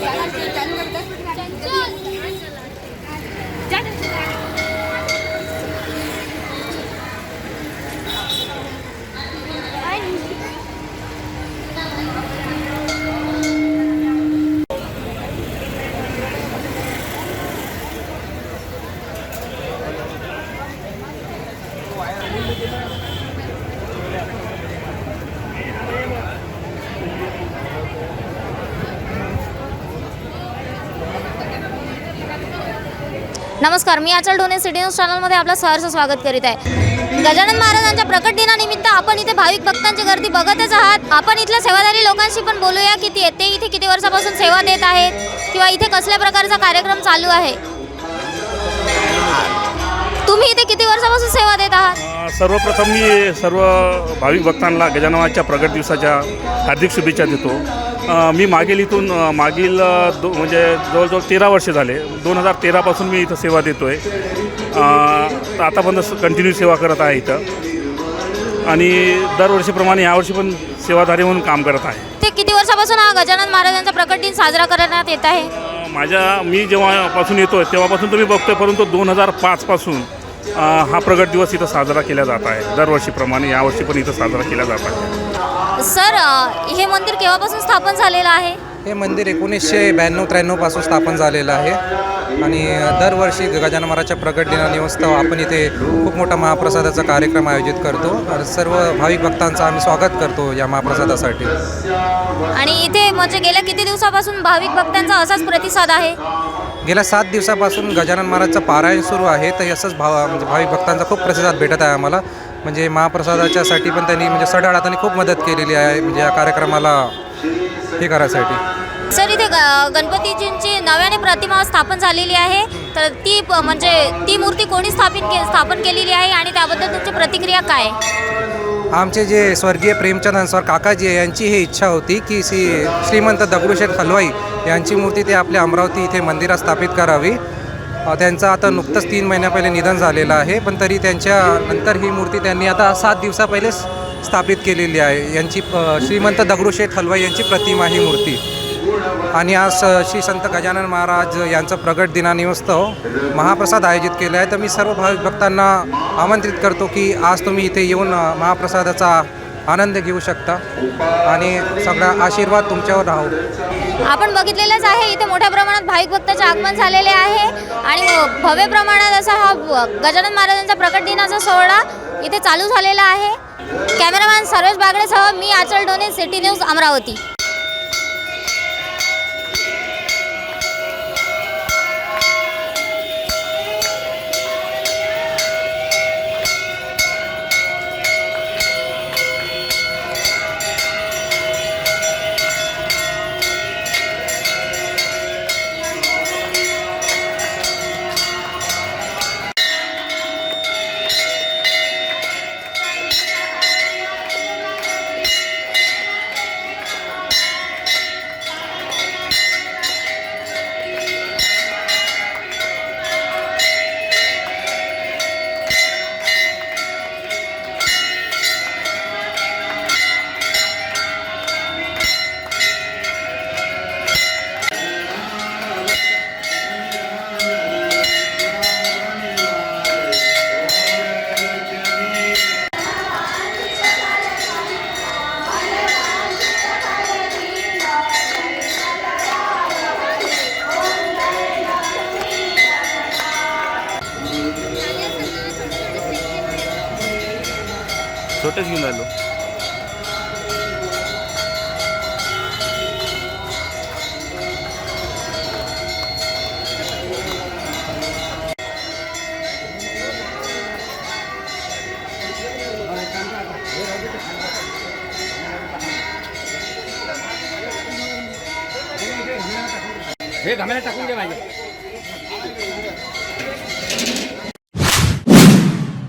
Jangan tidak. नमस्कार मी आचल ढोने city news चॅनलमध्ये आपलं सहर्ष स्वागत करीत आहे. गजानन महाराजांच्या प्रकट दिनानिमित्त आपण इथे भाविक भक्तांची गर्दी बघतच आहात. आपण इथल्या सेवादारी लोकांशी पण बोलूया की ते ते इथे किती वर्षापासून सेवा देत आहेत किंवा इथे कसल्या प्रकारचा कार्यक्रम चालू आहे? तुम्ही इथे किती वर्षापासून सेवा देत आहात? सर्वप्रथम मी सर्व भाविक भक्तांना गजाननाच्या प्रगट दिवसाच्या हार्दिक शुभेच्छा देतो. मी मागील इथून मागील दो म्हणजे जवळजवळ तेरा वर्ष झाले. दोन हजार तेरापासून मी इथं सेवा देतो आहे तर आतापर्यंत कंटिन्यू सेवा करत आहे इथं. आणि दरवर्षीप्रमाणे यावर्षी पण सेवाधारी म्हणून काम करत आहे. ते किती वर्षापासून हा गजानन महाराजांचा प्रकट दिन साजरा करण्यात येत आहे? माझ्या मी जेव्हापासून येतो आहे तेव्हापासून तुम्ही बघतोय परंतु दोन हजार पाचपासून हा प्रगट दिवस इथं साजरा केला जात आहे. दरवर्षीप्रमाणे यावर्षी पण इथं साजरा केला जात आहे. सर हे मंदिर केव्हापासून स्थापन झालेलं आहे? हे मंदिर एकोणीसशे ब्याण्णव त्र्याण्णवपासून स्थापन झालेलं आहे. आणि दरवर्षी गजानन महाराजच्या प्रगट दिनानिमित्त आपण इथे खूप मोठा महाप्रसादाचा कार्यक्रम आयोजित करतो. आणि सर्व भाविक भक्तांचं आम्ही स्वागत करतो या महाप्रसादासाठी. आणि इथे म्हणजे गेल्या किती दिवसापासून भाविक भक्तांचा असाच प्रतिसाद आहे? गेल्या सात दिवसापासून गजानन महाराजचं पारायण सुरू आहे. तर असंच भाव म्हणजे भाविक भक्तांचा खूप प्रतिसाद भेटत आहे आम्हाला. म्हणजे महाप्रसादाच्यासाठी पण त्यांनी म्हणजे सढळ हाताने खूप मदत केलेली आहे म्हणजे या कार्यक्रमाला हे करायसाठी. सर इथे ग- गणपतीजींची नव्याने प्रतिमा स्थापन झालेली आहे. तर ती प- म्हणजे ती मूर्ती कोणी स्थापित के स्थापन केलेली आहे आणि त्याबद्दल तुमची प्रतिक्रिया काय आमचे जे स्वर्गीय प्रेमचंद हंसवार काकाजी आहे, यांची ही इच्छा होती की श्री श्रीमंत दगडूशेठ हलवाई यांची मूर्ती ते आपल्या अमरावती इथे मंदिरात स्थापित करावी. त्यांचं आता नुकतंच तीन महिन्या पहिले निधन झालेलं आहे पण तरी त्यांच्या नंतर ही मूर्ती त्यांनी आता सात दिवसा पहिलेच स्थापित केलेली आहे. यांची श्रीमंत दगडूशेठ हलवाई यांची प्रतिमा ही मूर्ती. आणि आज श्री संत गजानन महाराज यांचं प्रगट दिनानिमित्त महाप्रसाद आयोजित केला आहे. तर मी सर्व भाविक भक्तांना आमंत्रित करतो की आज तुम्ही इथे येऊन महाप्रसादाचा आनंद घेऊ शकता. आणि सगळा आशीर्वाद तुमच्यावर राहू. आपण बघितलेलंच आहे इथे मोठ्या प्रमाणात भाविक भक्ताचे आगमन झालेले आहे. आणि भव्य प्रमाणात असा हा गजानन महाराजांचा प्रकट दिनाचा सोहळा इथे चालू झालेला आहे. कॅमेरामॅन सर्वेश बागडेसह मी आचल डोने सिटी न्यूज अमरावती. छोटेच घेऊन आलो. हे घामेला टाकून घे माझ्या.